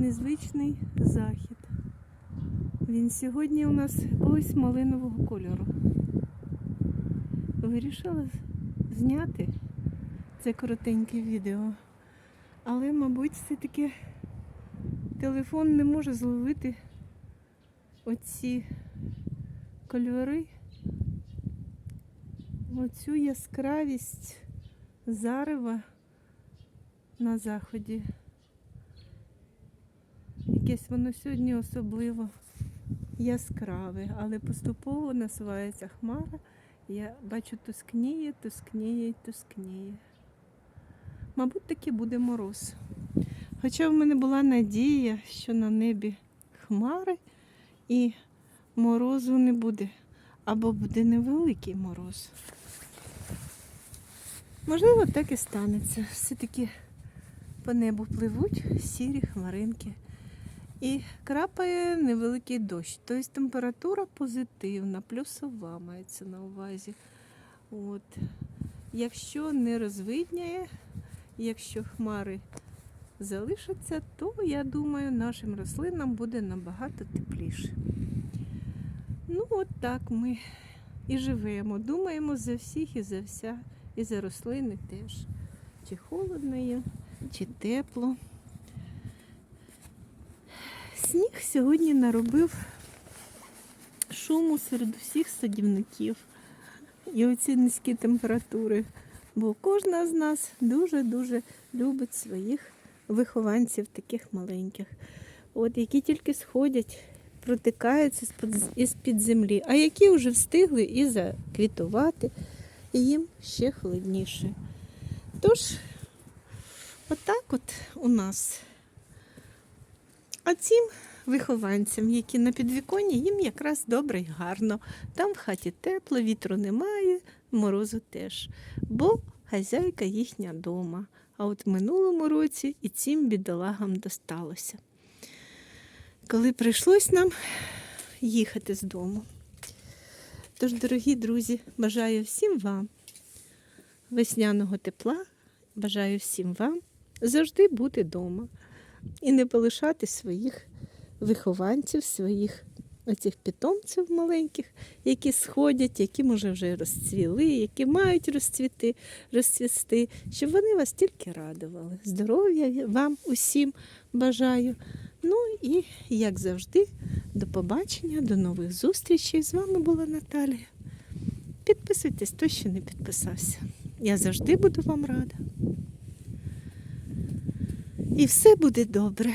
незвичний захід. Він сьогодні у нас якогось малинового кольору. Вирішила зняти це коротеньке відео. Але, мабуть, все-таки телефон не може зловити оці кольори, оцю яскравість зарева на заході. Якесь воно сьогодні особливо яскраве, але поступово насувається хмара. Я бачу, тускніє, тускніє тускніє. Мабуть, таки буде мороз. Хоча в мене була надія, що на небі хмари і морозу не буде. Або буде невеликий мороз. Можливо, так і станеться. Все-таки по небу пливуть сірі хмаринки. І крапає невеликий дощ. Тобто температура позитивна, плюсова мається на увазі. От. Якщо не розвидняє, якщо хмари залишаться, то я думаю, нашим рослинам буде набагато тепліше. Ну, от так ми і живемо. Думаємо за всіх і за вся, і за рослини теж. Чи холодно є, чи тепло. Сніг сьогодні наробив шуму серед усіх садівників і оці низькі температури. Бо кожна з нас дуже-дуже любить своїх вихованців таких маленьких, от які тільки сходять, протикаються з-під- землі, а які вже встигли і заквітувати, і їм ще холодніше. Тож, отак от у нас. А цим вихованцям, які на підвіконні, їм якраз добре і гарно. Там в хаті тепло, вітру немає, морозу теж. Бо хазяйка їхня дома. А от в минулому році і цим бідолагам досталося. Коли прийшлось нам їхати з дому. Тож, дорогі друзі, бажаю всім вам весняного тепла, бажаю всім вам завжди бути вдома і не полишати своїх вихованців, своїх оцих питомців маленьких, які сходять, які, може, вже розцвіли, які мають розцвіти, розцвісти, щоб вони вас тільки радували. Здоров'я вам усім бажаю. Ну і, як завжди, до побачення, до нових зустрічей. З вами була Наталія. Підписуйтесь, хто ще не підписався. Я завжди буду вам рада. І все буде добре.